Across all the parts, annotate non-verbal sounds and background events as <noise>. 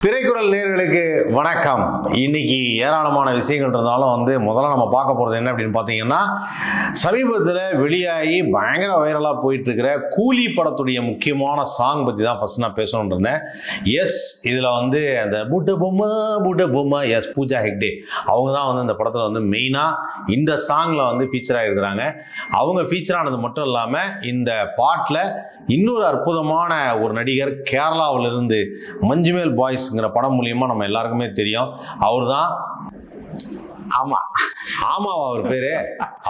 திரைக்குறள் நேர்களுக்கு வணக்கம். இன்னைக்கு ஏராளமான விஷயங்கள் இருந்தாலும் வந்து முதல்ல நம்ம பார்க்க போகிறது என்ன அப்படின்னு பார்த்தீங்கன்னா சமீபத்தில் வெளியாகி பயங்கர வைரலாக போயிட்டு இருக்கிற கூலி படத்துடைய முக்கியமான சாங் பற்றி தான் ஃபர்ஸ்ட் நான் பேசணும்னு இருந்தேன். எஸ் இதில் வந்து அந்த புட்ட பொம்மை பூட்ட பொம்மை எஸ் பூஜா ஹெக்டே. அவங்க தான் வந்து இந்த படத்தில் வந்து மெயினாக இந்த சாங்கில் வந்து ஃபீச்சர் ஆகிருக்கிறாங்க அவங்க ஃபீச்சர் ஆனது மட்டும் இல்லாமல் இந்த பாட்டில் இன்னொரு அற்புதமான ஒரு நடிகர் கேரளாவிலிருந்து மஞ்சுமேல் பாய்ஸ்ங்கிற படம் மூலியமா நம்ம எல்லாருக்குமே தெரியும். அவர் தான் ஆமா ஆமாவா அவர் பேரு.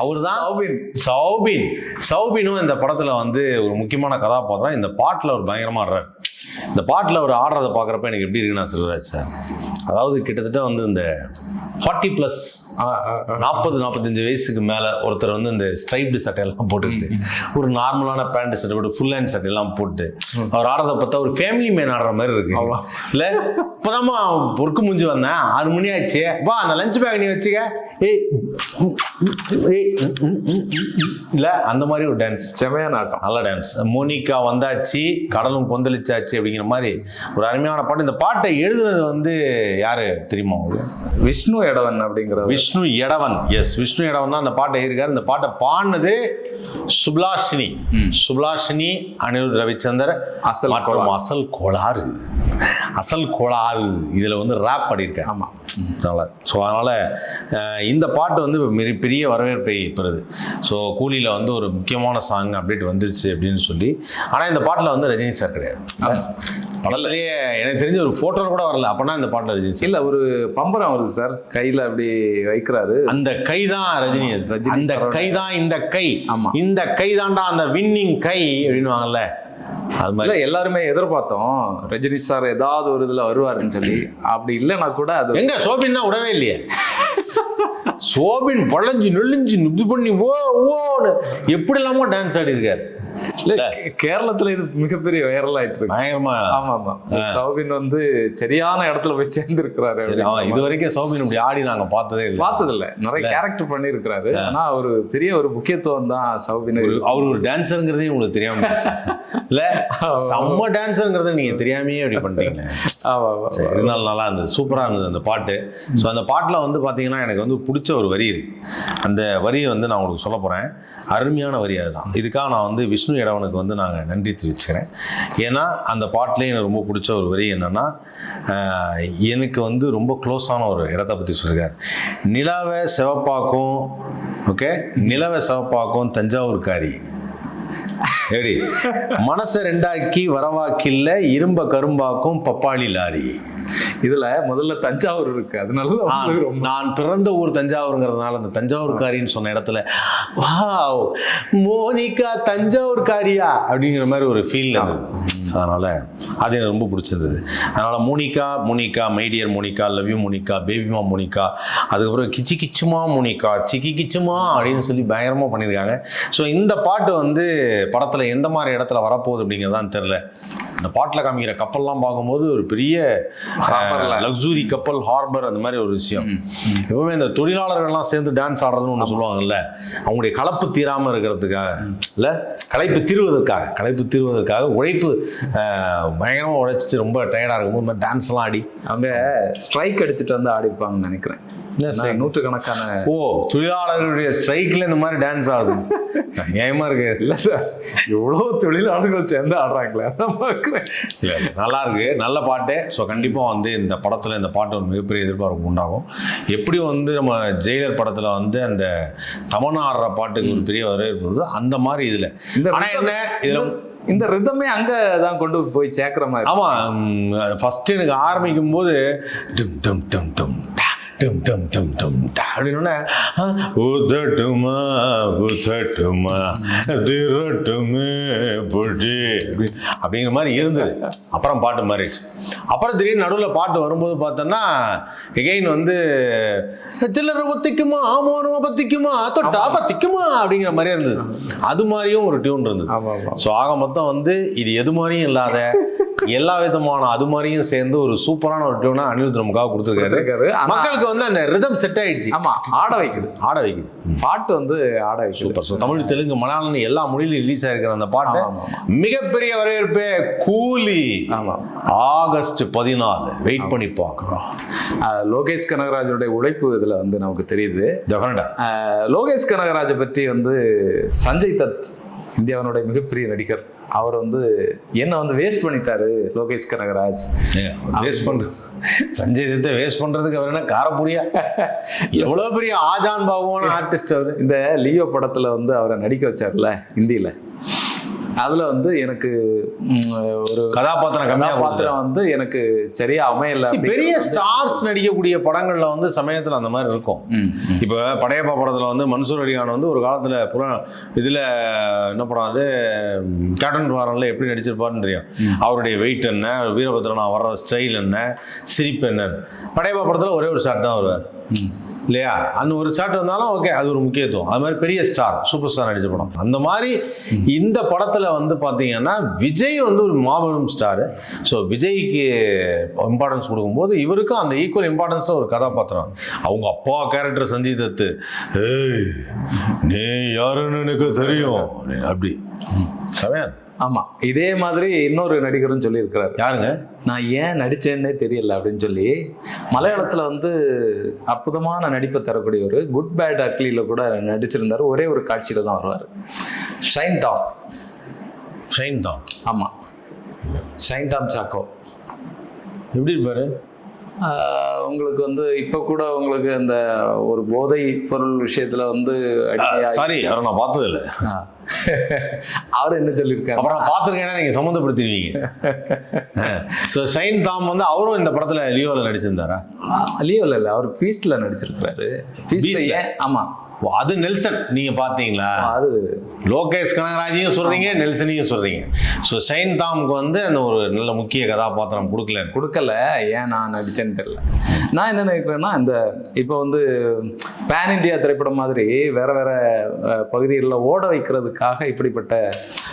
அவர் தான் சௌபின். சௌபின். சௌபினும் இந்த படத்துல வந்து ஒரு முக்கியமான கதாபாத்திரம். இந்த பாட்டுல ஒரு பயங்கரமா ஆடுறாரு. இந்த பாட்டுல அவர் ஆடுறதை பார்க்குறப்ப எனக்கு எப்படி இருக்குன்னா செல்வராஜ் சார். அதாவது கிட்டத்தட்ட வந்து இந்த ஃபார்ட்டி ப்ளஸ் நாற்பது நாற்பத்தஞ்சு வயசுக்கு மேலே ஒருத்தர் வந்து இந்த ஸ்ட்ரைப்டு சட்டையெல்லாம் போட்டுக்கிட்டு ஒரு நார்மலான பேண்ட் சட்டை போட்டு ஃபுல் ஹேண்ட் சட்டையெல்லாம் போட்டு அவர் ஆடுறத பார்த்தா ஒரு ஃபேமிலி மேன் ஆடுற மாதிரி இருக்கு. இல்ல? இப்போதாம்மா பொறுக்கு முடிஞ்சு வந்தேன். ஆறு மணி ஆச்சு வா அந்த லஞ்ச் பேக் நீ வச்சுக்க. ஏய். இல்ல அந்த மாதிரி ஒரு டான்ஸ் செமையான ஆட்டம். நல்ல டான்ஸ் மோனிகா வந்தாச்சு கடலும் கொந்தளிச்சாச்சு அப்படிங்கிற மாதிரி ஒரு அருமையான பாட்டு. இந்த பாட்டை எழுதுனது வந்து யாரு தெரியுமா உங்களுக்கு? விஷ்ணு எடவன் அப்படிங்கிற விஷ்ணு எடவன். எஸ் விஷ்ணு எடவன் தான் அந்த பாட்டை எழுதியிருக்காரு. இந்த பாட்டை பாடினது சுப்லாஷினி. சுப்லாஷினி அனிருத் ரவிச்சந்தர் அசல் மற்றும். அசல் கோளாறு. அசல் கோளாறு. இதுல வந்து ரேப் பாடியிருக்காரு. ஆமா. அதனால ஸோ அதனால இந்த பாட்டு வந்து மிக பெரிய வரவேற்பை பெறுது. ஸோ கூலியில் வந்து ஒரு முக்கியமான சாங் அப்டேட் வந்துருச்சு அப்படின்னு சொல்லி. ஆனால் இந்த பாட்டில் வந்து ரஜினி சார் கிடையாது. படத்துலேயே எனக்கு தெரிஞ்ச ஒரு ஃபோட்டோ கூட வரல. அப்போனா இந்த பாட்டில் ரஜினி சார் இல்ல ஒரு பம்பரம் வருது சார் கையில அப்படி வைக்கிறாரு. அந்த கை தான் ரஜினி. ரஜினி அந்த கை தான் இந்த கை. ஆமா. இந்த கை தான்டா அந்த வின்னிங் கை அப்படின்னுவாங்கல்ல. அது மாதிரி. எல்லாருமே எதிர்பார்த்தோம் ரஜினி சார் ஏதாவது ஒரு இதுல வருவாருன்னு சொல்லி. அப்படி இல்லைன்னா கூட அது எங்க சோபின் தான் விடவே இல்லையே? சோபின் வளைஞ்சு நெளிஞ்சு இது பண்ணி ஓ ஓன்னு. எப்படி இல்லாம டான்ஸ் ஆடி இருக்காரு கேரளத்துல இது மிகப்பெரிய வைரல் ஆயிட்டு பயங்கரமா? ஆமா ஆமா சௌபின் வந்து சரியான இடத்துல போய் சேர்ந்து இருக்கிறாரு இது வரைக்கும் சோபின் இப்படி ஆடி நாங்க பார்த்ததே இல்லை. பார்த்தது இல்ல. நிறைய கேரக்டர் பண்ணியிருக்கிறாரு ஆனா ஒரு பெரிய ஒரு முக்கியத்துவம் தான் சௌபின். அவர் ஒரு டான்ஸருங்கிறதே உங்களுக்கு தெரியாம. <laughs> இல்ல செம்ம டான்ஸருங்கிறத நீங்க தெரியாமையே அப்படி பண்ணிட்டீங்களே. ஆமா ஆமா. இருந்தாலும் நல்லா இருந்தது. சூப்பராக இருந்தது அந்த பாட்டு. ஸோ அந்த பாட்டில் வந்து பார்த்தீங்கன்னா எனக்கு வந்து பிடிச்ச ஒரு வரி இருக்கு. அந்த வரியை வந்து நான் உங்களுக்கு சொல்ல போகிறேன் அருமையான வரி அதுதான். இதுக்காக நான் வந்து விஷ்ணு இடவனுக்கு வந்து நாங்கள் நன்றி தெரிவிச்சுக்கிறேன். ஏன்னா அந்த பாட்டிலே எனக்கு ரொம்ப பிடிச்ச ஒரு வரி என்னன்னா எனக்கு வந்து ரொம்ப க்ளோஸான ஒரு இடத்த பற்றி சொல்லியிருக்காரு நிலாவை சிவப்பாக்கும் ஓகே நிலவை சிவப்பாக்கும் தஞ்சாவூர்காரி. எப்படி மனசை ரெண்டாக்கி வரவாக்கில்ல இரும்ப கரும்பாக்கும் பப்பாளி லாரி. இதுல முதல்ல தஞ்சாவூர் இருக்கு. அதனாலதான் நான் பிறந்த ஊர் தஞ்சாவூருங்கிறதுனால அந்த தஞ்சாவூர்காரின்னு சொன்ன இடத்துல வாவ் மோனிகா தஞ்சாவூர்காரியா? அப்படிங்கிற மாதிரி ஒரு ஃபீல் இருந்தது. அதனால அது எனக்கு ரொம்ப பிடிச்சிருந்தது. அதனால Monica Monica my dear Monica love you Monica பேபிமா Monica அதுக்கப்புறம் கிச்சி கிச்சுமா மோனிகா சிக்கி கிச்சுமா அப்படின்னு சொல்லி பயங்கரமா பண்ணியிருக்காங்க. ஸோ இந்த பாட்டு வந்து படத்துல எந்த மாதிரி இடத்துல வரப்போகுது அப்படிங்கிறதான் தெரில இந்த பாட்டில் காமிக்கிற கப்பல்லாம் பார்க்கும்போது ஒரு பெரிய. லக்ஸுரி கப்பல் ஹார்பர் அந்த மாதிரி ஒரு விஷயம். எப்பவுமே இந்த தொழிலாளர்கள்லாம் சேர்ந்து டான்ஸ் ஆடுறதுன்னு ஒன்று சொல்லுவாங்கல்ல அவங்களுடைய கலப்பு தீராம இருக்கிறதுக்காக இல்ல களைப்பு தீர்வதற்காக களைப்பு தீர்வதற்காக உழைப்பு அஹ், பயங்கரமா உழைச்சிட்டு ரொம்ப டயர்டா இருக்கும்போது டான்ஸ் எல்லாம் ஆடி. அவங்க ஸ்ட்ரைக் அடிச்சுட்டு வந்து ஆடி இருப்பாங்கன்னு நினைக்கிறேன். நூற்றுக்கணக்கான ஓ தொழிலாளர்களுடைய ஸ்ட்ரைக்ல இந்த மாதிரி டான்ஸ் ஆகுது நியாயமா இருக்கு. இல்ல சார் இவ்வளவு தொழிலாளர்கள் சேர்ந்து ஆடுறாங்களே இல்ல, நல்லா இருக்கு. நல்ல பாட்டு. ஸோ கண்டிப்பா வந்து இந்த படத்துல இந்த பாட்டு ஒரு மிகப்பெரிய எதிர்பார்ப்பு உண்டாகும். எப்படி வந்து நம்ம ஜெயிலர் படத்துல வந்து அந்த தமன்னா ஆடுற பாட்டுக்கு ஒரு பெரிய வரவேற்பு அந்த மாதிரி இதுல. இந்த ஆனா என்ன இதுல இந்த ரிதமே அங்க தான் கொண்டு போய் சேர்க்கிற மாதிரி ஆமா ஃபர்ஸ்ட் எனக்கு ஆரம்பிக்கும் போது டும் டும் டும் டும். டும் டும் டும் டும் அப்படின்னு உதட்டுமா உதட்டுமா திரட்டுமே புடி அப்படி- அப்படிங்கிற மாதிரி இருந்தது அப்புறம் பாட்டு மாறிடுச்சு அப்புறம் திடீர்னு நடுவில் பாட்டு வரும்போது பார்த்தோன்னா எகெயின் வந்து சில்லறை பத்திக்குமா ஆமானுமா பத்திக்குமா தொட்டா பத்திக்குமா அப்படிங்கிற மாதிரியே இருந்தது அது மாதிரியும் ஒரு டியூன் இருந்தது ஸோ ஆக மொத்தம் வந்து இது எது மாதிரியும் இல்லாத எல்லா விதமான அது மாதிரியும் சேர்ந்து ஒரு சூப்பரான ஒரு டியூனா அனிருத் நமக்காக கொடுத்துருக்காரு மக்களுக்கு வந்து அந்த ரிதம் செட் ஆயிடுச்சு. ஆமா ஆட வைக்குது. ஆட வைக்குது. பாட்டு வந்து ஆட வைக்குது. சூப்பர். ஸோ தமிழ் தெலுங்கு மலையாளம் எல்லா மொழியிலும் ரிலீஸ் ஆயிருக்கிற அந்த பாட்டு. மிகப்பெரிய வரவேற்பே கூலி. ஆகஸ்ட் பதினாலு வெயிட் பண்ணி பார்க்குறோம் லோகேஷ் கனகராஜனுடைய உழைப்பு இதுல வந்து நமக்கு தெரியுது. லோகேஷ் கனகராஜை பற்றி வந்து சஞ்சய் தத் இந்தியாவினுடைய மிகப்பெரிய நடிகர். அவர் வந்து என்ன வந்து வேஸ்ட் பண்ணிட்டாரு லோகேஷ் கனகராஜ் வேஸ்ட் பண்ற சஞ்சய் தத்தை வேஸ்ட் பண்றதுக்கு அவர் என்ன காரப்புரியா எவ்வளவு பெரிய ஆஜான் பாகுவான ஆர்டிஸ்ட் <laughs> அவரு? இந்த லியோ படத்துல வந்து அவரை நடிக்க வச்சார்ல ஹிந்தியில. அதுல வந்து எனக்கு ஒரு கதாபாத்திரம் கம்மியா கொடுத்தாரு. பாத்திரம் வந்து எனக்கு சரியா அமையல பெரிய ஸ்டார்ஸ் நடிக்கக்கூடிய படங்கள்ல வந்து சமயத்துல அந்த மாதிரி இருக்கும். இப்ப படையப்பா படத்துல வந்து மன்சூர் அலிகான் வந்து ஒரு காலத்துல புற இதுல என்ன படம் அது? ம், கேப்டன் வாரன்ல எப்படி நடிச்சிருப்பாருன்னு தெரியும். அவருடைய வெயிட் என்ன? வீரபத்ரனா வர்ற ஸ்டைல் என்ன? சிரிப்பு என்ன? படையப்பா படத்துல ஒரே ஒரு ஷாட் தான் வருவார். இல்லையா? அந்த ஒரு ஷாட் வந்தாலும் ஓகே அது ஒரு முக்கியத்துவம். அது மாதிரி பெரிய ஸ்டார் சூப்பர் ஸ்டார் நடிச்ச படம். அந்த மாதிரி இந்த படத்துல வந்து பாத்தீங்கன்னா விஜய் வந்து ஒரு மாபெரும் ஸ்டார் ஸோ விஜய்க்கு இம்பார்ட்டன்ஸ் கொடுக்கும்போது இவருக்கும் அந்த ஈக்குவல் இம்பார்ட்டன்ஸ் ஒரு கதாபாத்திரம். அவங்க அப்பா கேரக்டர் சஞ்சய் தத்து. ஏய் நீ யாருன்னு எனக்கு தெரியும். அப்படி. செமையா ஆமா. இதே மாதிரி இன்னொரு நடிகரும் சொல்லியிருக்கிறாரு. யாருங்க? நான் ஏன் நடிச்சேன்னே தெரியல அப்படின்னு சொல்லி மலையாளத்துல வந்து அற்புதமான நடிப்பை தரக்கூடிய ஒரு குட் பேட் அக்லியில கூட நடிச்சிருந்தாரு. ஒரே ஒரு காட்சியில தான் வருவார். ஷைன் டாம் ஷைன் தான் ஆமா. ஷைன் டாம் சாக்கோ எப்படி இருப்பாரு? உங்களுக்கு வந்து இப்போ கூட உங்களுக்கு அந்த ஒரு போதை பொருள் விஷயத்துல வந்து சாரி அவரை நான் பார்த்தது இல்லை. <laughs> அவர் என்ன சொல்லியிருக்காரு? அப்புறம் நான் பார்த்துருக்கேன்னா நீங்க சம்மந்தப்படுத்திடுவீங்க. ஸோ ஷைன் தாம் வந்து அவரும் இந்த படத்துல லியோவில் நடிச்சிருந்தாரா? லியோ இல்ல அவர் பீஸ்ட்ல நடிச்சிருக்காரு பீஸ்ட்ல Beast-ல? ஏன் ஆமா. ஓ, அது நெல்சன். நீங்க பாத்தீங்களா? அது. லோகேஷ் கனகராஜையும் சொல்றீங்க நெல்சனையும் சொல்றீங்க. ஸோ ஷைன் தாமுக்கு வந்து அந்த ஒரு நல்ல முக்கிய கதாபாத்திரம் கொடுக்கல. கொடுக்கல. ஏன் நான் நடிச்சேன்னு தெரியல. நான் என்ன நினைக்கிறேன்னா இந்த இப்போ வந்து பேன் இண்டியா திரைப்படம் மாதிரி வேற வேற பகுதிகளில் ஓட வைக்கிறதுக்காக இப்படிப்பட்ட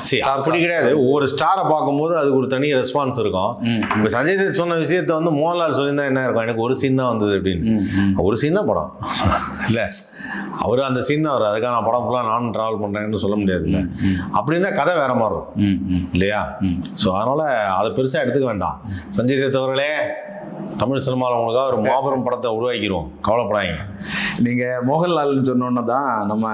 சரி அப்படி கிடையாது. ஒவ்வொரு ஸ்டாரை பார்க்கும்போது அதுக்கு ஒரு தனி ரெஸ்பான்ஸ் இருக்கும். இப்போ சஞ்சய் தத் சொன்ன விஷயத்த வந்து மோகன்லால் சொல்லியிருந்தா என்ன இருக்கும்? எனக்கு ஒரு சீன் தான் வந்தது அப்படின்னு. ஒரு சீன் தான் படம். இல்ல. அவர் அந்த சீன் தான் அவர் அதுக்காக நான் படம் ஃபுல்லாக நானும் ட்ராவல் பண்றேன்னு சொல்ல முடியாதுல்ல அப்படின்னா கதை வேற மாதிரி இருக்கும். இல்லையா. ஸோ அதனால அதை பெருசாக எடுத்துக்க வேண்டாம். சஞ்சய் தத் அவர்களே தமிழ் சினிமாவில் உங்களுக்காக ஒரு மாபெரும் படத்தை உருவாக்கிடுவோம் கவலைப்படாதீங்க. நீங்க மோகன்லால்னு சொன்னோன்னு தான் நம்ம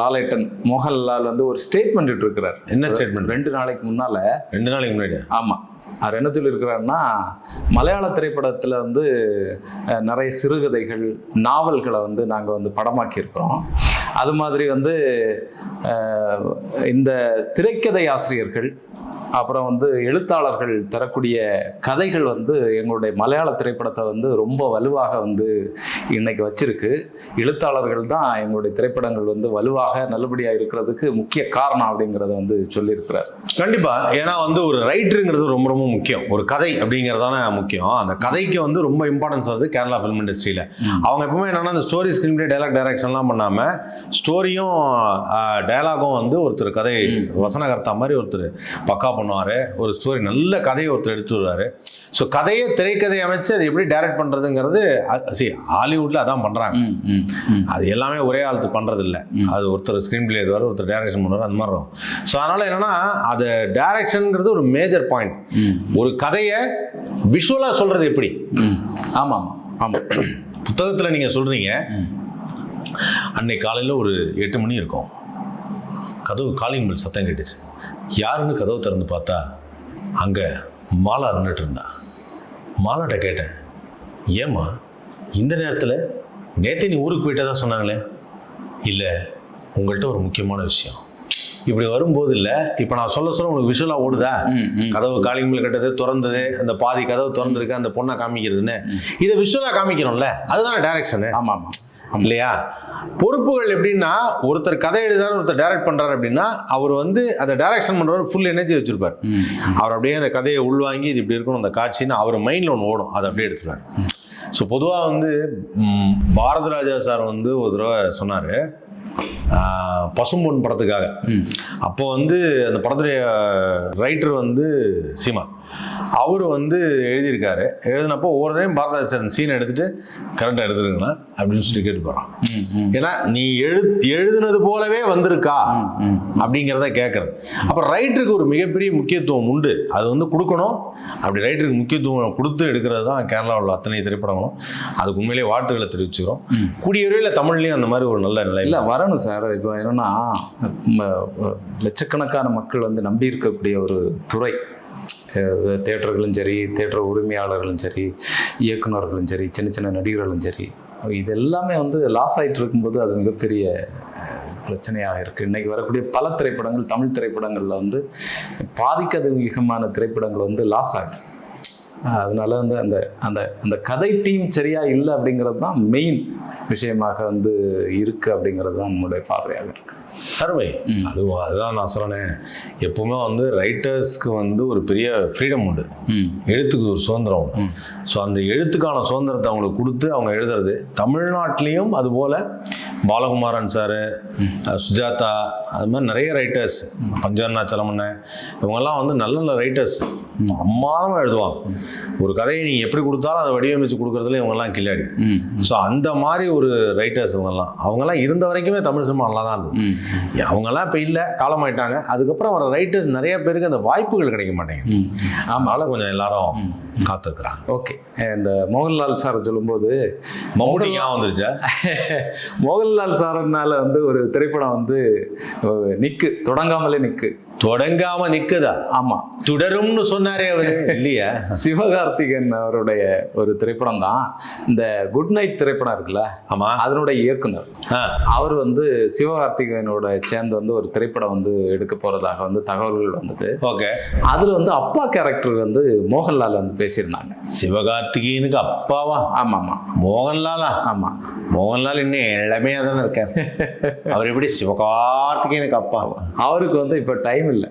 லாலேட்டன் மோகன்லால் வந்து ஒரு ஸ்டேட்மெண்ட் இருக்கிறார் என்ன ஸ்டேட்மெண்ட் ரெண்டு நாளைக்கு முன்னால ரெண்டு நாளைக்கு முன்னாடி. ஆமா. அவர் என்ன சொல்லியிருக்கிறாருன்னா மலையாள திரைப்படத்துல வந்து நிறைய சிறுகதைகள் நாவல்களை வந்து நாங்க வந்து படமாக்கியிருக்கிறோம். அது மாதிரி வந்து இந்த திரைக்கதை ஆசிரியர்கள் அப்புறம் வந்து எழுத்தாளர்கள் தரக்கூடிய கதைகள் வந்து எங்களுடைய மலையாள திரைப்படத்தை வந்து ரொம்ப வலுவாக வந்து இன்னைக்கு வச்சிருக்கு. எழுத்தாளர்கள் தான் எங்களுடைய திரைப்படங்கள் வந்து வலுவாக நல்லபடியாக இருக்கிறதுக்கு முக்கிய காரணம் அப்படிங்கிறத வந்து சொல்லியிருக்கிறார். கண்டிப்பா. ஏன்னா வந்து ஒரு ரைட்டருங்கிறது ரொம்ப ரொம்ப முக்கியம். ஒரு கதை அப்படிங்கிறதான முக்கியம். அந்த கதைக்கு வந்து ரொம்ப இம்பார்ட்டன்ஸ் வந்து கேரளா ஃபிலிம் இண்டஸ்ட்ரியில அவங்க எப்பவுமே என்னன்னா அந்த ஸ்டோரி ஸ்கிரீன் பிளே டைலாக் டைரக்ஷன்லாம் பண்ணாம ஸ்டோரியும் டயலாகும் வந்து ஒருத்தர் கதை வசனகர்த்தா மாதிரி ஒருத்தர் பக்கா பண்ணுவாரு. ஒரு ஸ்டோரி நல்ல கதையை ஒருத்தர் எடுத்து வருவாரு ஸோ கதையை திரைக்கதை அமைச்சு அதை எப்படி டைரக்ட் பண்றதுங்கிறது சரி ஹாலிவுட்ல அதான் ம். அது எல்லாமே ஒரே ஆளுக்கு பண்றது இல்ல அது ஒருத்தர் ஸ்க்ரீன் பிளே எழுதுவார் ஒருத்தர் டைரக்ஷன் பண்ணுவார் அந்த மாதிரி இருக்கும் ஸோ அதனால என்னன்னா அது டைரக்ஷனுங்கிறது ஒரு மேஜர் பாயிண்ட். ஒரு கதையை விஷுவலாக சொல்றது எப்படி. ஆமாம் ஆமாம் புத்தகத்தில் நீங்க சொல்றீங்க. ம். அன்னைக்கு காலையில் ஒரு எட்டு மணி இருக்கும். கதவு காலிங் பெல் சத்தம் கேட்டுச்சு. யாருன்னு கதவு திறந்து பார்த்தா அங்கே மாலா நின்றுட்டு இருந்தா. மாலாட்ட கேட்டேன் ஏம்மா இந்த நேரத்தில் நேத்தே நீ ஊருக்கு போயிட்டதா சொன்னாங்களே? இல்லை உங்கள்கிட்ட ஒரு முக்கியமான விஷயம். இப்படி வரும்போது இல்லை இப்போ நான் சொல்ல சொல்ல உனக்கு விஷுவலாக ஓடுதா. கதவு காலிங் பெல் கட்டது திறந்தது அந்த பாதி கதவு திறந்திருக்கு அந்த பொண்ணை காமிக்கிறதுன்னு. இதை விஷுவலாக காமிக்கிறோம்ல அதுதானே டைரக்ஷனு ஆமாம். இல்லையா? பொறுப்புகள் எப்படின்னா ஒருத்தர் கதை எழுதுறாரு ஒருத்தர் டைரக்ட் பண்றாரு அப்படின்னா அவர் வந்து அந்த டைரக்ஷன் பண்றவர் ஃபுல் எனர்ஜி வச்சிருப்பார். அவர் அப்படியே அந்த கதையை உள்வாங்கி இது இப்படி இருக்கணும் அந்த காட்சின்னு அவர் மைண்ட்ல ஒன்று ஓடும். அதை அப்படியே எடுத்துருவார் ஸோ பொதுவாக வந்து பாரத ராஜா சார் வந்து ஒரு தடவை சொன்னார் பசும்பொன் படத்துக்காக. அப்போ வந்து அந்த படத்துடைய ரைட்டர் வந்து சீமா அவர் வந்து எழுதியிருக்காரு. எழுதினப்போ ஒவ்வொரு டைம் பாரதாசன் சீன் எடுத்துட்டு கரெக்டாக எடுத்துருங்களா அப்படின்னு சொல்லி கேட்டு போகிறான் ஏன்னா நீ எழு எழுதுனது போலவே வந்திருக்கா. அப்படிங்கிறத கேட்கறது அப்போ ரைட்டருக்கு ஒரு மிகப்பெரிய முக்கியத்துவம் உண்டு. அது வந்து கொடுக்கணும். அப்படி ரைட்டருக்கு முக்கியத்துவம் கொடுத்து எடுக்கிறது தான் கேரளாவில் உள்ள அத்தனை திரைப்படங்களும். அதுக்கு உண்மையிலேயே வாழ்த்துக்களை தெரிவிச்சுக்கிறோம். கூடிய விரைவில் தமிழ்லையும் அந்த மாதிரி ஒரு நல்ல நிலை இல்ல வரணும் சார். இப்போ என்னன்னா லட்சக்கணக்கான மக்கள் வந்து நம்பி இருக்கக்கூடிய ஒரு துறை. தேட்டர்களும் சரி தேட்டர் உரிமையாளர்களும் சரி இயக்குனர்களும் சரி சின்ன சின்ன நடிகர்களும் சரி இது எல்லாமே வந்து லாஸ் ஆயிட்டு இருக்கும்போது அது மிகப்பெரிய பிரச்சனையாக இருக்குது இன்றைக்கி வரக்கூடிய பல திரைப்படங்கள் தமிழ் திரைப்படங்களில் வந்து பாதிக்கதிகமான திரைப்படங்கள் வந்து லாஸ் ஆகுது. அதனால வந்து அந்த அந்த அந்த கதை டீம் சரியாக இல்லை அப்படிங்கிறது தான் மெயின் விஷயமாக வந்து இருக்குது அப்படிங்கிறது தான் நம்முடைய பார்வையாக இருக்குது அருமை அது அதுதான் நான் சொன்னேன் எப்பவுமே வந்து ரைட்டர்ஸ்க்கு வந்து ஒரு பெரிய ஃப்ரீடம் உண்டு. எழுத்துக்கு ஒரு சுதந்திரம் உண்டு. ஸோ அந்த எழுத்துக்கான சுதந்திரத்தை அவங்களுக்கு கொடுத்து அவங்க எழுதுறது. தமிழ்நாட்டிலையும் அதுபோல் பாலகுமாரன் சாரு சுஜாதா அது மாதிரி நிறைய ரைட்டர்ஸ் பஞ்சவர்ணாச்சலமண்ண இவங்கெல்லாம் வந்து நல்ல நல்ல ரைட்டர்ஸ் பிரமாதமாக எழுதுவாங்க ஒரு கதையை நீங்கள் எப்படி கொடுத்தாலும் அதை வடிவமைச்சு கொடுக்குறதுல இவங்கெல்லாம் கில்லாடி. ஸோ அந்த மாதிரி ஒரு ரைட்டர்ஸ் இவங்கெல்லாம். அவங்கெல்லாம் இருந்த வரைக்குமே தமிழ் சினிமா நல்லா தான் இருந்தது. அவங்கெல்லாம் இப்போ இல்லை காலமாயிட்டாங்க. அதுக்கப்புறம் வர ரைட்டர்ஸ் நிறைய பேருக்கு அந்த வாய்ப்புகள் கிடைக்க மாட்டேங்குது. அதனால கொஞ்சம் எல்லாரும் காத்துக்கிறாங்க ஓகே. இந்த மோகன்லால் சார் சொல்லும்போது மம்முட்டி வந்துருச்சா? <laughs> மோகன்லால் சார்னால வந்து ஒரு திரைப்படம் வந்து நிக்கு தொடங்காமலே நிக்கு. தொடங்காம நிக்குதா? ஆமா. தொடரும்னு சொன்னாரே அவரு. <laughs> இல்லையா? சிவகார்த்திகேயன் அவருடைய ஒரு திரைப்படம் தான் இந்த குட் நைட் திரைப்படம் இருக்குல்ல ஆமா. அதனுடைய இயக்குனர். அவர் வந்து சிவகார்த்திகேயனோட சேர்ந்து வந்து ஒரு திரைப்படம் வந்து எடுக்க போறதாக வந்து தகவல்கள் வந்தது. ஓகே. அதுல வந்து அப்பா கேரக்டர் வந்து மோகன்லால் வந்து பேசியிருந்தாங்க. சிவகார்த்திகேயனுக்கு அப்பாவா? ஆமா ஆமா மோகன்லாலா? ஆமா. மோகன்லால் இன்னும் இளமையா தானே இருக்கார். <laughs> அவர் எப்படி சிவகார்த்திகேயனுக்கு அப்பாவா? அவருக்கு வந்து இப்ப டைம் இல்லை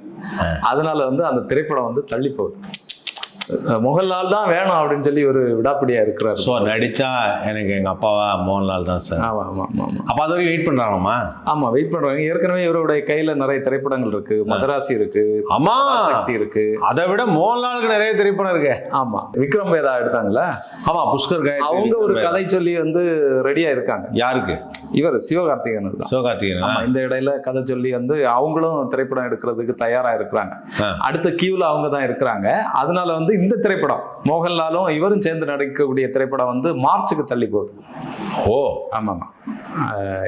அதனால வந்து அந்த திரைப்படம் வந்து தள்ளி போகுது. மோகன்லால் தான் வேணும் அப்படின்னு சொல்லி ஒரு விடாப்பிடியா இருக்கிறாரு. ஸோ நடிச்சா எனக்கு எங்க அப்பாவா மோகன்லால் தான் சார். ஆமா ஆமா ஆமா அப்ப அது வரைக்கும் வெயிட் பண்றாங்கம்மா ஆமா வெயிட் பண்றாங்க. ஏற்கனவே இவருடைய கையில நிறைய திரைப்படங்கள் இருக்கு. மதராசி இருக்கு. ஆமா. சக்தி இருக்கு. அதை விட மோகன்லாலுக்கு நிறைய திரைப்படம் இருக்கு. ஆமா. விக்ரம் வேதா எடுத்தாங்கல்ல? ஆமா புஷ்கர் காயத்ரி அவங்க ஒரு கதை சொல்லி வந்து ரெடியா இருக்காங்க. யாருக்கு? இவர் சிவகார்த்திகேயனுக்கு தான். சிவகார்த்திகேயன்? ஆமா இந்த இடையில கதை சொல்லி வந்து அவங்களும் திரைப்படம் எடுக்கிறதுக்கு தயாரா இருக்கிறாங்க. அடுத்த கியூல அவங்க தான் இருக்கிறாங்க. அதனால வந்து இந்த திரைப்படம். மோகன்லாலும் இவரும் சேர்ந்து நடிக்கக்கூடிய திரைப்படம் வந்து மார்ச்சுக்கு தள்ளி போகுது. ஓ. ஆமாமா.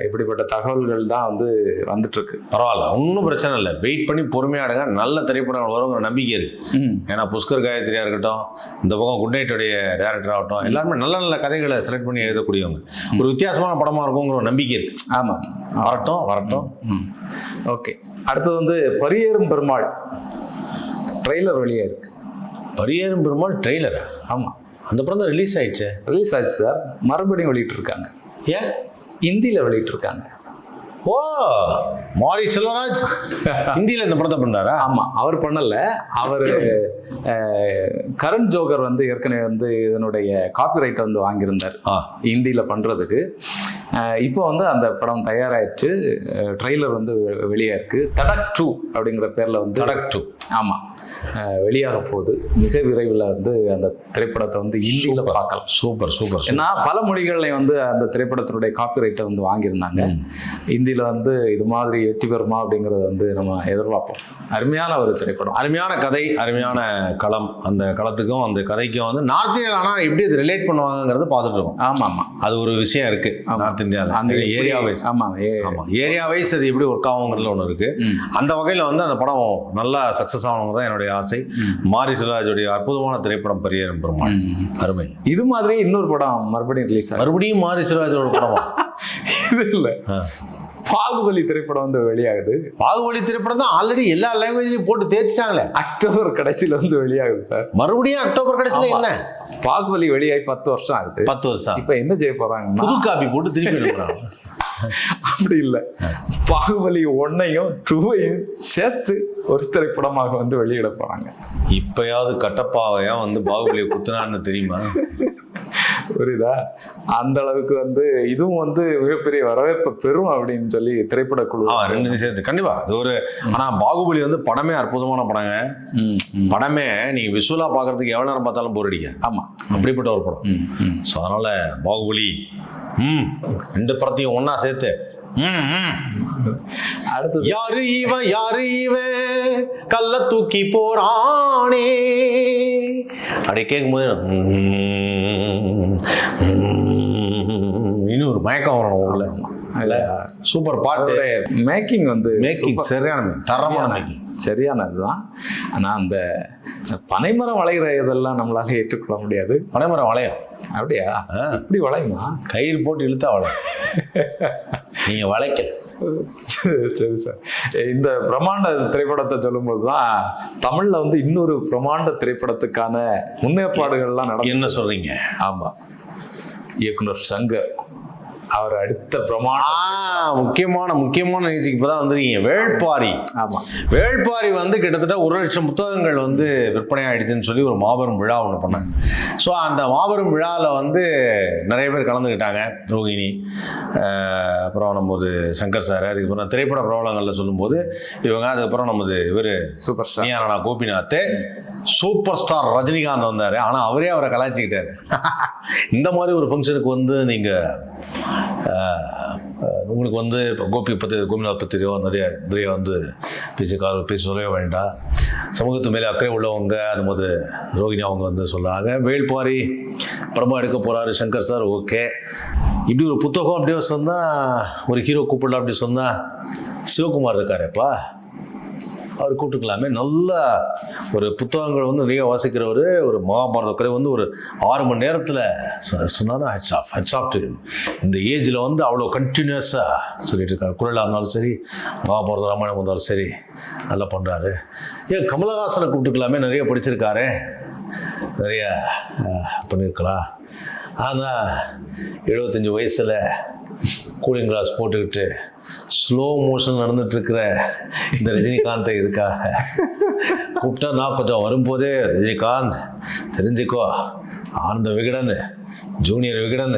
இப்படிப்பட்ட தகவல்கள் தான் வந்து வந்துட்டு இருக்கு பரவாயில்ல. ஒன்றும் பிரச்சனை இல்லை. வெயிட் பண்ணி பொறுமையா எடுங்க நல்ல திரைப்படங்கள் வருங்கிற நம்பிக்கை இருக்கு. ம். ஏன்னா புஷ்கர் காயத்ரியா இருக்கட்டும் இந்த பக்கம் குட் நைட்டுடைய டேரக்டர் ஆகட்டும் எல்லாருமே நல்ல நல்ல கதைகளை செலக்ட் பண்ணி எழுதக்கூடியவங்க. ஒரு வித்தியாசமான படமா இருக்குங்கிற நம்பிக்கை இருக்கு. ஆமா. வரட்டும் வரட்டும். ஓகே. அடுத்தது வந்து பரியேறும் பெருமாள். ட்ரெய்லர் வெளியே இருக்கு. பரியேறும் பெருமாள் ட்ரெய்லரா ஆமா. அந்த படம் தான் ரிலீஸ் ஆயிடுச்சு. ரிலீஸ் ஆச்சு சார். மறுபடியும் வெளியிட்டு இருக்காங்க ஏன்? ஹிந்தியில வெளியிட்டு இருக்காங்க ஓ மாரி செல்வராஜ். <laughs> ஹிந்தியில இந்த படத்தை பண்ணாரா? ஆமா அவர் பண்ணல. அவர் கரண் ஜோகர் வந்து ஏற்கனவே வந்து இதனுடைய காப்பிரைட்டை வந்து வாங்கியிருந்தார். ஹிந்தியில் பண்ணுறதுக்கு இப்போ வந்து அந்த படம் தயாராயிட்டு ட்ரெய்லர் வந்து வெ- வெளியா இருக்கு தடக் டூ அப்படிங்கிற பேர்ல வந்து கடக் டூ. ஆமாம் வெளியாக போகுது. மிக விரைவில் வந்து அந்த திரைப்படத்தை வந்து ஹிந்தியில் பார்க்கலாம். சூப்பர் சூப்பர் ஏன்னா பல மொழிகள்லையும் வந்து அந்த திரைப்படத்தினுடைய காப்பிரைட்டை வந்து வாங்கியிருந்தாங்க. ஹிந்தியில் வந்து இது மாதிரி வெற்றி பெறுமா அப்படிங்கிறத வந்து நம்ம எதிர்பார்ப்போம். அருமையான ஒரு திரைப்படம். அருமையான கதை அருமையான களம். அந்த களத்துக்கும் அந்த கதைக்கும் வந்து நார்த் இந்தியாவில் ஆனால் எப்படி அது ரிலேட் பண்ணுவாங்கங்கிறது பார்த்துட்டு இருக்கோம் ஆமாம். ஆமாம் அது ஒரு விஷயம் இருக்கு நார்த் இந்தியாவில் அந்த ஏரியா வைஸ் ஆமாம் ஏ ஆமா. ஏரியா வைஸ் அது எப்படி ஒர்க் ஆகுங்கிறதுல ஒன்று இருக்கு. ம். அந்த வகையில் வந்து அந்த படம் நல்லா சக்ஸஸ் ஆகணுங்கிறது தான் என்னுடைய ஆசை. மாரி செல்வராஜுடைய அற்புதமான திரைப்படம் பரியேறும் பெருமாள். அருமை. இது மாதிரி இன்னொரு படம் மறுபடியும் ரிலீஸ் மறுபடியும் மாரி செல்வராஜோட படமா? இது இல்லை. பாகுபலி திரைப்படம் வந்து வெளியாகுது. பாகுபலி திரைப்படம் தான் ஆல்ரெடி எல்லா லாங்குவேஜ்லையும் போட்டு தேய்ச்சிட்டாங்களே. அக்டோபர் கடைசியில வந்து வெளியாகுது சார். மறுபடியும் அக்டோபர் கடைசியில். என்ன? பாகுபலி வெளியாகி பத்து வருஷம் ஆகுது. பத்து வருஷம் இப்ப என்ன செய்ய போறாங்கன்னா புது காப்பி போட்டு திருப்பி <laughs> அப்படி இல்ல. பாகுபலி ஒன்னையும் டூவையும் சேர்த்து ஒரு திரைப்படமாக வந்து வெளியிட போறாங்க. இப்பயாவது கட்டப்பாவையா வந்து பாகுபலியை குத்துனான்னு தெரியுமா? புரியுதா? அந்த அளவுக்கு வந்து இதுவும் வந்து மிகப்பெரிய வரவேற்பை பெறும் அப்படின்னு சொல்லி திரைப்பட குழு ரெண்டு சேர்த்து. கண்டிப்பா அது ஒரு ஆனா பாகுபலி வந்து படமே அற்புதமான படங்க. படமே நீங்க விஷுவலா பாக்குறதுக்கு எவ்வளவு நேரம் பார்த்தாலும் போர் அடிக்காது. ஆமா. அப்படிப்பட்ட ஒரு படம். ஸோ அதனால பாகுபலி ம் ரெண்டு படத்தையும் ஒண்ணா சேர்த்து யாரு இவன் யாரு இவன் கல்ல தூக்கி போறானே. அப்படி கேட்கும்போது ம், ம், இன்னும் ஒரு மயக்கம் வரணும் உள்ள. சூப்பர் பாட்டு. மேக்கிங் வந்து மேக்கிங். சரியான தரமான சரியான- மேக்கிங் சரியானதுதான் ஆனா அந்த பனைமரம் வளைகிற இதெல்லாம் நம்மளால ஏற்றுக்கொள்ள முடியாது. பனைமரம் வளையம். அப்படியா. இப்படி வளையுமா? கயிறு போட்டு இழுத்தா வளையம். <laughs> நீங்க வளைக்கல. சரி சார். இந்த பிரம்மாண்ட திரைப்படத்தை சொல்லும்போது தான் தமிழ்ல வந்து இன்னொரு பிரம்மாண்ட திரைப்படத்துக்கான முன்னேற்பாடுகள்லாம் நடந்து என்ன சொல்றீங்க? ஆமா. இயக்குனர் சங்கர். அவர் அடுத்த பிரமாண ஆ முக்கியமான முக்கியமான நிகழ்ச்சிக்கு இப்பதான் வந்திருக்கீங்க. வேள்பாரி. ஆமா. வேள்பாரி வந்து கிட்டத்தட்ட ஒரு லட்சம் புத்தகங்கள் வந்து விற்பனை ஆயிடுச்சுன்னு சொல்லி ஒரு மாபெரும் விழா ஒன்று பண்ணாங்க. ஸோ அந்த மாபெரும் விழாவில் வந்து நிறைய பேர் கலந்துக்கிட்டாங்க. ரோகிணி அஹ், அப்புறம் நமது சங்கர் சார் அதுக்கப்புறம் திரைப்பட பிரபலங்களில் சொல்லும்போது இவங்க அதுக்கப்புறம் நமது இவர் சூப்பர் ஸ்டார் நீயானா கோபிநாத் சூப்பர் ஸ்டார் ரஜினிகாந்த் வந்தார். ஆனால் அவரே அவரை கலாய்ச்சிக்கிட்டாரு. <laughs> இந்த மாதிரி ஒரு ஃபங்க்ஷனுக்கு வந்து நீங்கள் உங்களுக்கு வந்து இப்போ கோபி பற்றி கோபிநாத் பற்றி நிறைய நிறைய வந்து பேசி கார் பேசி சொல்ல வேண்டாம். சமூகத்து மேலே அக்கறை உள்ளவங்க அந்த போது ரோகிணி அவங்க வந்து சொல்கிறாங்க வேள்பாரி படமாக எடுக்க போகிறாரு சங்கர் சார் ஓகே. இப்படி ஒரு புத்தகம் அப்படியே சொன்னால் ஒரு ஹீரோ கூப்பிடலாம் அப்படி சொன்னால் சிவகுமார் இருக்காரேப்பா. அவர் கூப்பிட்டுக்கலாமே. நல்ல ஒரு புத்தகங்கள் வந்து நிறைய வாசிக்கிறவர் ஒரு மகாபாரத கதை வந்து ஒரு ஆறு மணி நேரத்தில் சொன்னார்? ஹெட்ஸ் ஆஃப் ஹெட்ஸ் ஆஃப் இந்த ஏஜில் வந்து அவ்வளோ கண்டினியூஸாக சொல்லிட்டு இருக்காரு. குரலாக இருந்தாலும் சரி மகாபாரத ராமாயணம் இருந்தாலும் சரி நல்லா பண்ணுறாரு ஏன் கமலஹாசனை கூப்பிட்டுக்கலாமே. நிறைய படிச்சிருக்காரு. நிறைய பண்ணியிருக்கலாம் ஆனால் எழுபத்தஞ்சி வயசில் கூலிங் கிளாஸ் போட்டுக்கிட்டு ஸ்லோ மோஷன் நடந்துட்டு இருக்கிற இந்த ரஜினிகாந்தை இதுக்காக. கூப்பிட்டா நான் கொஞ்சம் வரும்போதே ரஜினிகாந்த் தெரிஞ்சுக்கோ ஆனந்த விகடன் ஜூனியர் விகடன்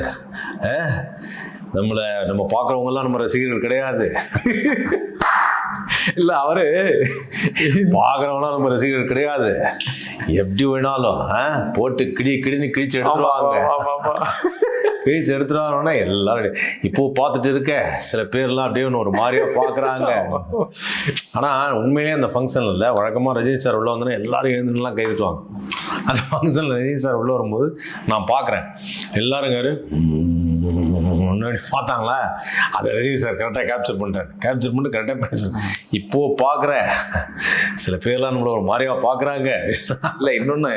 நம்மளை நம்ம பார்க்குறவங்கெல்லாம் நம்ம ரசிகர்கள் கிடையாது. இல்ல அவரு பார்க்குறவங்களாம் நம்ம ரசிகர்கள் கிடையாது. எப்படி வேணாலும் போட்டு கிடி கிடின்னு கிழிச்சு எடுத்துருவாங்க. கிழிச்சு எடுத்துருவாங்கன்னா எல்லாரும் இப்போ பார்த்துட்டு இருக்க சில பேர்லாம் அப்படியே ஒன்று ஒரு மாதிரியா பார்க்குறாங்க ஆனால் உண்மையிலேயே அந்த ஃபங்க்ஷன் இல்லை வழக்கமாக ரஜினி சார் உள்ள வந்தோன்னா எல்லாரும் எழுந்துலாம் கை தட்டுவாங்க. அந்த ஃபங்க்ஷனில் ரஜினி சார் உள்ள வரும்போது நான் பார்க்குறேன் எல்லாரும் முன்னாடி பார்த்தாங்களா? அதை ரஜினி சார் கரெக்டாக கேப்சர் பண்ணிட்டார் கேப்சர் பண்ணிட்டு கரெக்டாக பேச இப்போ பார்க்குற சில பேர்லாம் நம்மள ஒரு மாதிரியா பார்க்குறாங்க. இல்ல இன்னொன்னு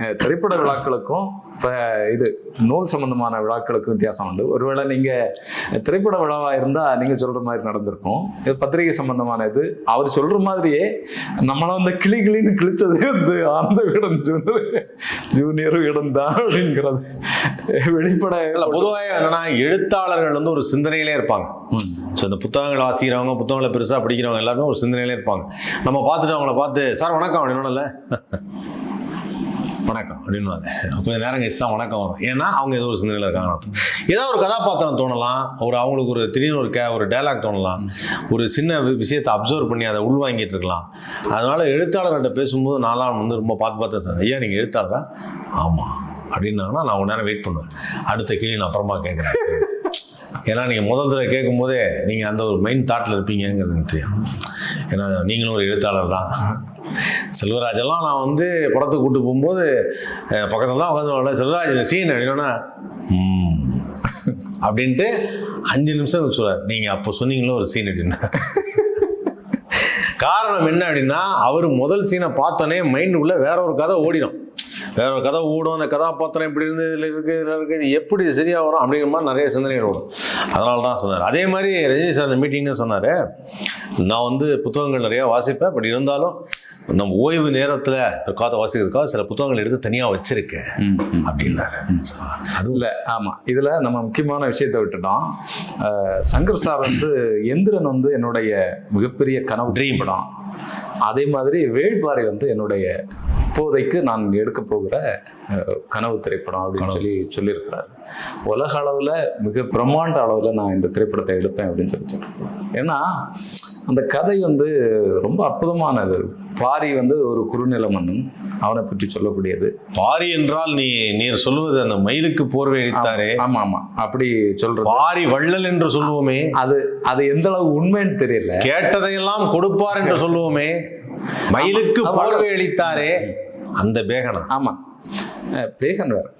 அஹ், திரைப்பட விழாக்களுக்கும் இப்ப இது நூல் சம்பந்தமான விழாக்களுக்கும் வித்தியாசம் உண்டு. ஒருவேளை நீங்க திரைப்பட விழாவா இருந்தா நீங்க சொல்ற மாதிரி நடந்திருக்கும். இது பத்திரிகை சம்பந்தமான இது. அவர் சொல்ற மாதிரியே நம்மள வந்து கிளி கிளின்னு கிழிச்சது வந்து ஆனந்த விடம் ஜூனியர் ஜூனியர் விடம் தான் அப்படிங்கிறது. வெளிப்பட இல்ல பொதுவாக என்னன்னா எழுத்தாளர்கள் வந்து ஒரு சிந்தனையிலே இருப்பாங்க. ஸோ இந்த புத்தகங்கள் வாசிக்கிறவங்க புத்தகங்களை பெருசாக படிக்கிறவங்க எல்லாருமே ஒரு சிந்தனையிலே இருப்பாங்க. நம்ம பார்த்துட்டு அவங்கள பார்த்து சார் வணக்கம் அப்படின்னோம்ல வணக்கம் அப்படின்னு கொஞ்சம் நேரம் கழிச்சு தான் வணக்கம் வரும். ஏன்னா அவங்க ஏதோ ஒரு சிந்தனையில் இருக்காங்க. ஏதோ ஒரு கதாபாத்திரம் தோணலாம். ஒரு அவங்களுக்கு ஒரு திடீர்னு ஒரு கே ஒரு டயலாக் தோணலாம். ஒரு சின்ன விஷயத்தை அப்சர்வ் பண்ணி அதை உள்வாங்கிட்டு இருக்கலாம். அதனால எழுத்தாளர்கிட்ட பேசும்போது நான்லாம் வந்து ரொம்ப பார்த்து பார்த்து ஐயா நீங்கள் எழுத்தாளரா? ஆமாம் அப்படின்னாங்கன்னா நான் ஒரு நேரம் வெயிட் பண்ணுவேன். அடுத்த கேள்வி நான் அப்புறமா கேட்குறேன். ஏன்னா நீங்கள் முதல் தடவை கேட்கும்போதே நீங்கள் அந்த ஒரு மெயின் தாட்டில் இருப்பீங்கங்கிறது எனக்கு தெரியும். ஏன்னா நீங்களும் ஒரு எழுத்தாளர் தான். செல்வராஜெல்லாம் நான் வந்து படத்துக்கு கூட்டு போகும்போது பக்கத்தில் தான் உட்காந்து செல்வராஜ் இந்த சீன் அப்படின்னா "ம்." அப்படின்ட்டு அஞ்சு நிமிஷம் சொல்லுவார் நீங்கள் அப்போ சொன்னீங்களோ ஒரு சீன் அப்படின்னா காரணம் என்ன அப்படின்னா அவர் முதல் சீனை பார்த்தோன்னே மைண்டுக்குள்ளே வேற ஒரு கதை ஓடிடும். வேற ஒரு கதை ஓடும் அந்த கதாபாத்திரம் இப்படி இருந்து இதில் இருக்கு இதில் இருக்கு இது எப்படி சரியாக வரும் அப்படிங்கிற மாதிரி நிறைய சிந்தனைகள் ஓடும். அதனால தான் சொன்னார். அதே மாதிரி ரஜினி சார் அந்த மீட்டிங்னு சொன்னார் நான் வந்து புத்தகங்கள் நிறையா வாசிப்பேன் பட் இருந்தாலும் நம்ம ஓய்வு நேரத்தில் காத்த வாசிக்கிறதுக்காக சில புத்தகங்கள் எடுத்து தனியாக வச்சிருக்கேன். அப்படின்னாரு. அது இல்ல ஆமா. இதுல நம்ம முக்கியமான விஷயத்தை விட்டுட்டோம். சங்கர் சார் வந்து எந்திரன் வந்து என்னுடைய மிகப்பெரிய கனவு ட்ரீம் படம். அதே மாதிரி வேள்பாறை வந்து என்னுடைய இப்போதைக்கு நான் எடுக்க போகிற கனவு திரைப்படம் அப்படின்னு சொல்லி சொல்லியிருக்கிறார். உலக அளவில் மிக பிரம்மாண்ட அளவில் நான் இந்த திரைப்படத்தை எடுப்பேன் அப்படின்னு சொல்லி சொல்லியிருக்கிறார். ஏன்னா அந்த கதை வந்து ரொம்ப அற்புதமானது. பாரி வந்து ஒரு குறுநில மன்னன் அவனை பற்றி சொல்லக்கூடியது. பாரி என்றால் நீ நீர் சொல்லுவது அந்த மயிலுக்கு போர்வை அளித்தாரே. ஆமா ஆமா. அப்படி சொல்றது. பாரி வள்ளல் என்று சொல்லுவோமே. அது அது எந்த அளவு உண்மைன்னு தெரியல. கேட்டதையெல்லாம் கொடுப்பார் என்று சொல்லுவோமே. மயிலுக்கு. போர்வை அளித்தாரே. அந்த பேகனா? ஆமா. அஹ் பேகன் வேற.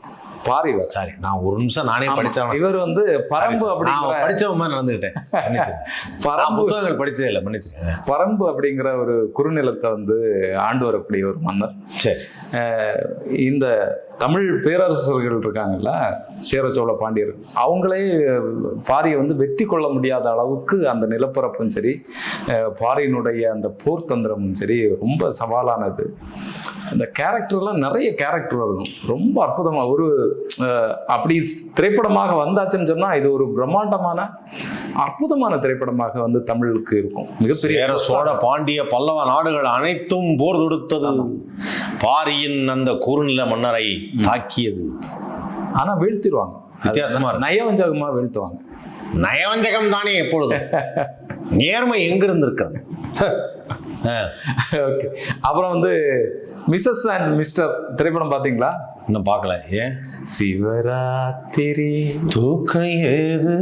பாரி சாரி நான் ஒரு நிமிஷம் நானே ஆமா. படிச்சவன்? இவர் வந்து பரம்பு நான் அப்படிங்கிற படிச்சவன் மாதிரி. <laughs> நான் பரம்பு புத்தகங்கள் படிச்சதே இல்லை மன்னிச்சிருங்க பரம்பு அப்படிங்கிற ஒரு குறுநிலத்தை வந்து ஆண்டு வரக்கூடிய ஒரு மன்னர். சரி. இந்த தமிழ் பேரரசர்கள் இருக்காங்கல்ல சேர சோழ பாண்டியர் அவங்களே பாரியை வந்து வெற்றி கொள்ள முடியாத அளவுக்கு அந்த நிலப்பரப்பும் சரி பாரியினுடைய அந்த போர் தந்திரமும் சரி ரொம்ப சவாலானது. அந்த கேரக்டர்லாம் நிறைய கேரக்டர் வரும் ரொம்ப அற்புதமா ஒரு அப்படி திரைப்படமாக வந்தாச்சுன்னு சொன்னா இது ஒரு பிரம்மாண்டமான அற்புதமான திரைப்படமாக வந்து தமிழுக்கு இருக்கும். மிகப்பெரிய சோழ பாண்டிய பல்லவ நாடுகள் அனைத்தும் போர் தொடுத்தது. பாரியின் அந்த குறுநில மன்னரை தாக்கியது. ஆனா வீழ்த்திடுவாங்க. வித்தியாசமா. நயவஞ்சகமா வீழ்த்துவாங்க. நயவஞ்சகம் தானே எப்பொழுதும். நேர்மை எங்கிருந்து இருக்கிறது ஓகே. அப்புறம் வந்து மிஸ்ஸஸ் அண்ட் மிஸ்டர் திரைப்படம் பாத்தீங்களா இன்னும் பார்க்கல. ஏன் சிவராத்திரி. தூக்கம் ஏது?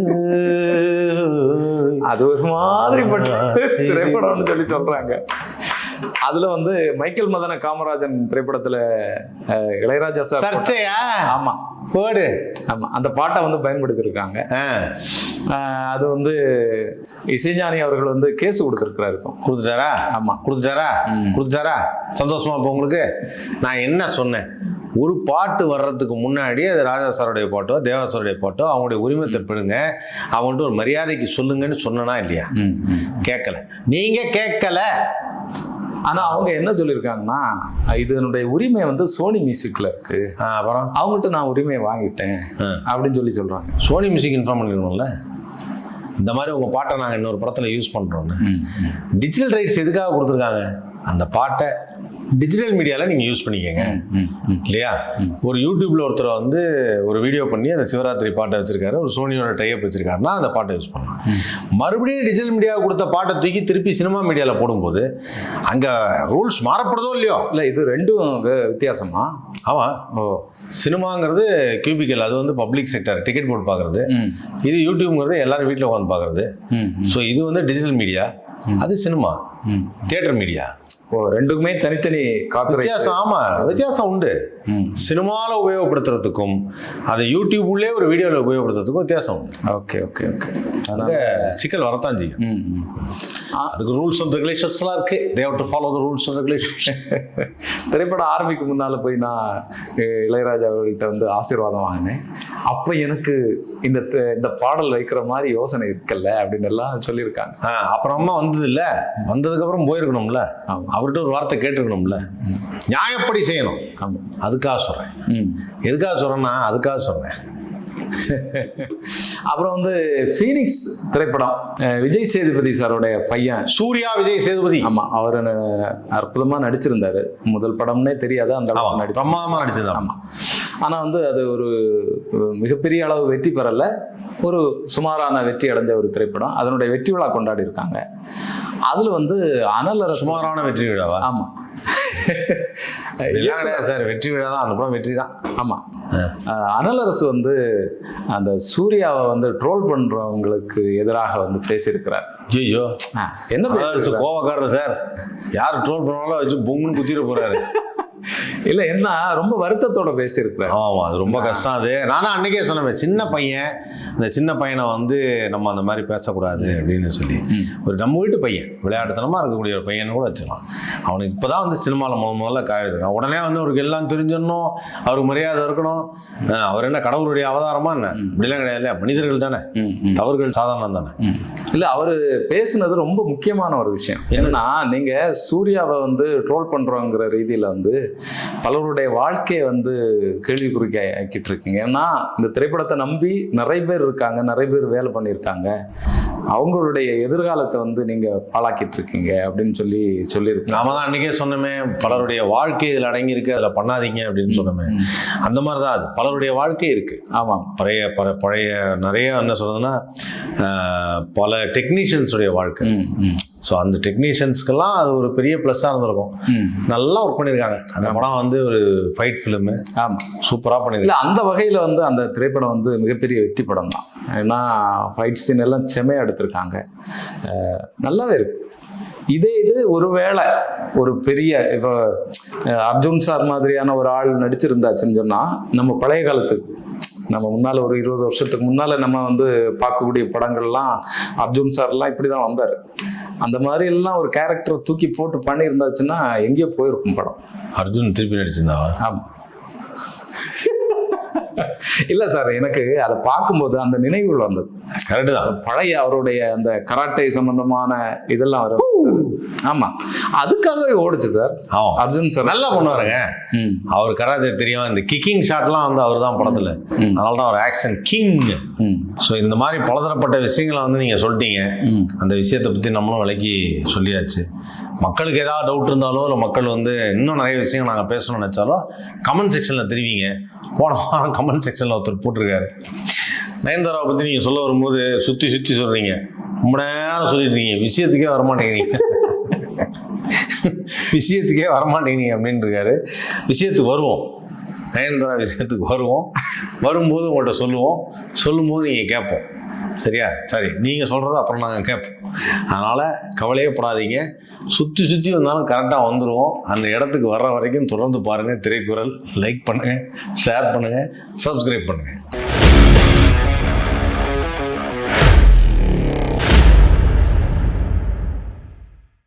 அது ஒரு மாதிரி பட்ட திரைப்படம்னு சொல்லி சொல்றாங்க. அதுல வந்து மைக்கேல் மதன காமராஜன் திரைப்படத்துல இளையராஜா சார் சர்ச்சையா? ஆமா. போடு. ஆமா. அந்த பாட்டை வந்து பயன்படுத்தியிருக்காங்க அது வந்து இசைஞானி அவர்கள் வந்து கேஸ் கொடுத்துருக்கிறாரு கொடுத்துட்டாரா? ஆமா. கொடுத்துட்டாரா. கொடுத்துட்டாரா? சந்தோஷமா இப்போ உங்களுக்கு. நான் என்ன சொன்னேன்? ஒரு பாட்டு வர்றதுக்கு முன்னாடி அது ராஜா சாருடைய பாட்டோ தேவா சாருடைய பாட்டோ அவங்களுடைய உரிமத்தை பெறுங்க அவங்கள்ட்ட ஒரு மரியாதைக்கு சொல்லுங்கன்னு சொன்னனா இல்லையா. கேட்கல. நீங்க கேட்கல. ஆனா அவங்க என்ன சொல்லியிருக்காங்கன்னா இதனுடைய உரிமை வந்து சோனி மியூசிக்ல இருக்கு. அப்புறம்? அவங்ககிட்ட நான் உரிமையை வாங்கிட்டேன். அப்படின்னு சொல்லி சொல்றாங்க. சோனி மியூசிக் இன்ஃபார்ம் பண்ணிருக்கணும்ல? இந்த மாதிரி உங்க பாட்டை நாங்கள் இன்னொரு படத்தில் யூஸ் பண்றோம்னு. டிஜிட்டல் ரைட்ஸ் எதுக்காக கொடுத்துருக்காங்க? அந்த பாட்டை டிஜிட்டல் மீடியாவில் நீங்கள் யூஸ் பண்ணிக்கங்க. இல்லையா? ஒரு யூடியூப்ல ஒருத்தர் வந்து ஒரு வீடியோ பண்ணி அந்த சிவராத்திரி பாட்டை வச்சிருக்காரு. ஒரு சோனியோட டைப் வச்சிருக்காருன்னா அந்த பாட்டை யூஸ் பண்ணலாம். மறுபடியும் டிஜிட்டல் மீடியா கொடுத்த பாட்டை தூக்கி திருப்பி சினிமா மீடியாவில் போடும்போது அங்கே ரூல்ஸ் மாறப்படுதோ இல்லையோ? இல்ல இது ரெண்டும் வித்தியாசமா? ஆமாம் ஓ. சினிமாங்கிறது கியூபிக்கல் அது வந்து பப்ளிக் செக்டர் டிக்கெட் போட்டு பார்க்குறது இது யூடியூப்ங்கிறது எல்லாரும் வீட்டில் உட்காந்து பார்க்குறது ஸோ இது வந்து டிஜிட்டல் மீடியா அது சினிமா. தியேட்டர் மீடியா ரெண்டுக்குமே தனித்தனி காப்பி வித்தியாசம் ஆமா வித்தியாசம் உண்டு. சினிமாவில் உபயோகப்படுத்துறதுக்கும் அதை யூடியூப்லேயே ஒரு வீடியோவில் உபயோகப்படுத்துறதுக்கும் வித்தியாசம் உண்டு. Okay okay okay. அங்க சிக்கல் வரத்தான் செய்யும். அதுக்கு ரூல்ஸ் அண்ட் ரெகுலேஷன்ஸ்லாம் இருக்கு. They have to follow the rules and regulations திரைப்படம் ஆரம்பிக்கும் முன்னால போய் நான் இளையராஜா அவர்கள்ட்ட வந்து ஆசீர்வாதம் வாங்கினேன். அப்ப எனக்கு இந்த இந்த பாடல் வைக்கிற மாதிரி யோசனை இருக்கல்ல அப்படின்னு எல்லாம் சொல்லியிருக்காங்க. அப்புறமா வந்தது இல்ல வந்ததுக்கு அப்புறம் போயிருக்கணும்ல அவர்கிட்ட ஒரு வார்த்தை கேட்டிருக்கணும்ல. நியாயப்படி செய்யணும். ஆமா. அதுக்காக சொல்றேன். ம். எதுக்காக சொல்றேன்னா அதுக்காக சொல்றேன். <laughs> அப்புறம் வந்து ஃபீனிக்ஸ் திரைப்படம் விஜய் சேதுபதி சாரோடைய பையன். சூர்யா விஜய் சேதுபதி. ஆமா அவர் அற்புதமா நடிச்சிருந்தாரு. முதல் படம்னே தெரியாது அந்த பிரமாதமா நடிச்சிருந்தான் ஆமா. ஆனா வந்து அது ஒரு மிகப்பெரிய அளவு வெற்றி பெறல. ஒரு சுமாரான வெற்றி அடைஞ்ச ஒரு திரைப்படம். அதனுடைய வெற்றி விழா கொண்டாடி இருக்காங்க. அதுல வந்து அனல் சுமாரான வெற்றி விழாவா? ஆமா. சார். வெற்றி விழா தான். அந்த படம் வெற்றி தான். ஆமா. அஹ், அனல் அரசு வந்து அந்த சூர்யாவை வந்து ட்ரோல் பண்றவங்களுக்கு எதிராக வந்து பேசியிருக்கிறார். ஐயோ என்ன பேசியிருக்கிறார்? கோவக்காரர் சார். யார் ட்ரோல் பண்ணாலும் வச்சு பொங்குன்னு குத்திட போறாரு. இல்ல என்ன ரொம்ப வருத்தத்தோட பேசியிருக்கிறார். ஆமா அது ரொம்ப கஷ்டம் அது. நான் தான் அன்னைக்கே சொன்னேன் சின்ன பையன் அந்த சின்ன பையனை வந்து நம்ம அந்த மாதிரி பேசக்கூடாது அப்படின்னு சொல்லி. ஒரு நம்ம வீட்டு பையன் விளையாட்டுத்தனமா இருக்கக்கூடிய ஒரு பையன் கூட வச்சுக்கலாம். அவனுக்கு இப்பதான் வந்து சினிமாவில் முத முதல்ல காயுது உடனே வந்து அவருக்கு எல்லாம் தெரிஞ்சிடணும் அவருக்கு மரியாதை இருக்கணும். அவர் என்ன கடவுளுடைய அவதாரமா என்ன? இப்படிலாம் கிடையாது இல்லையா? மனிதர்கள் தானே. தவறுகள் சாதாரணம் தானே. இல்ல அவரு பேசுனது ரொம்ப முக்கியமான ஒரு விஷயம். என்னன்னா நீங்க சூர்யாவை வந்து ட்ரோல் பண்றோங்கிற ரீதியில வந்து பலருடைய வாழ்க்கையை வந்து கேள்விக்குறிக்க ஆக்கிட்டு இருக்கீங்க. ஏன்னா இந்த திரைப்படத்தை நம்பி நிறைய பேர் இருக்காங்க நிறைய பேர் வேலை பண்ணியிருக்காங்க. அவங்களுடைய எதிர்காலத்தை வந்து நீங்க பாழாக்கிட்டு இருக்கீங்க அப்படின்னு சொல்லி சொல்லியிருக்காங்க. நாம தான் அன்னைக்கே சொன்னோமே பலருடைய வாழ்க்கை இதில் அடங்கி இருக்கு அதில் பண்ணாதீங்க அப்படின்னு சொன்னோமே. அந்த மாதிரி தான் அது. பலருடைய வாழ்க்கை இருக்கு. ஆமாம். பழைய பல பழைய நிறைய என்ன சொல்றதுன்னா பல டெக்னீஷியன்ஸுடைய வாழ்க்கை. ஸோ அந்த டெக்னீஷியன்ஸ்க்கெல்லாம் அது ஒரு பெரிய ப்ளஸ்ஸாக இருந்திருக்கும். நல்லா ஒர்க் பண்ணியிருக்காங்க. அந்த படம் வந்து ஒரு ஃபைட் ஃபிலிமு ஆமா. சூப்பராக பண்ணியிருக்காங்க இல்ல அந்த வகையில வந்து அந்த திரைப்படம் வந்து மிகப்பெரிய வெற்றி படம் தான். ஏன்னா ஃபைட் சீன் எல்லாம் செமையா எடுத்திருக்காங்க. நல்லாவே இருக்கு. இதே இது ஒருவேளை ஒரு பெரிய இப்போ அர்ஜுன் சார் மாதிரியான ஒரு ஆள் நடிச்சிருந்தாச்சுன்னு சொன்னா நம்ம பழைய காலத்துக்கு நம்ம முன்னால ஒரு இருபது வருஷத்துக்கு முன்னால நம்ம வந்து பார்க்கக்கூடிய படங்கள்லாம் அர்ஜுன் சார்லாம் இப்படி தான் வந்தார். அந்த மாதிரி எல்லாம் ஒரு கேரக்டர் தூக்கி போட்டு பண்ணியிருந்தாச்சுன்னா எங்கேயோ போயிருக்கும் படம். அர்ஜுன் திருப்பி நடிச்சிருந்தாவா? ஆமா. இல்ல சார் எனக்கு அதை பார்க்கும்போது அந்த நினைவுகள் வந்தது. கரெக்டு தான். பழைய அவருடைய அந்த கராட்டை சம்பந்தமான இதெல்லாம் வரும். ஆமா. அதுக்காகவே ஓடுச்சு சார். ஆமாம் அர்ஜுன் சார். நல்லா பண்ணுவாருங்க. அவர் கராத்தே தெரியும். இந்த கிக்கிங் ஷாட்லாம் வந்து அவர் தான் படத்தில். அதனால தான் அவர் ஆக்ஷன் கிங் ஸோ இந்த மாதிரி பலதரப்பட்ட விஷயங்களை வந்து நீங்கள் சொல்லிட்டீங்க. அந்த விஷயத்தை பற்றி நம்மளும் விலைக்கு சொல்லியாச்சு. மக்களுக்கு ஏதாவது டவுட் இருந்தாலோ இல்லை மக்கள் வந்து இன்னும் நிறைய விஷயம் நாங்கள் பேசணும்னு நினச்சாலோ கமெண்ட் செக்ஷனில் தெரிவிங்க. போன வாரம் கமெண்ட் செக்ஷனில் ஒருத்தர் போட்டிருக்காரு. நயன்தாராவை பற்றி நீங்கள் சொல்ல வரும்போது சுற்றி சுற்றி சொல்கிறீங்க ரொம்ப நேரம் சொல்லிட்டு இருக்கீங்க. விஷயத்துக்கே வரமாட்டேங்கிறீங்க. விஷயத்துக்கே வரமாட்டேங்கிறீங்க அப்படின்னு இருக்காரு. விஷயத்துக்கு வருவோம். நயன்தாரா விஷயத்துக்கு வருவோம். வரும்போது உங்கள்கிட்ட சொல்லுவோம். சொல்லும்போது நீங்கள் கேட்போம். சரியா? சரி. நீங்கள் சொல்கிறத அப்புறம் நாங்கள் கேட்போம். அதனால் கவலையே படாதீங்க. சுற்றி சுற்றி வந்தாலும் கரெக்டாக வந்துடுவோம் அந்த இடத்துக்கு வர்ற வரைக்கும் தொடர்ந்து பாருங்கள் திரைக்குறள் லைக் பண்ணுங்கள் ஷேர் பண்ணுங்கள் சப்ஸ்கிரைப் பண்ணுங்கள்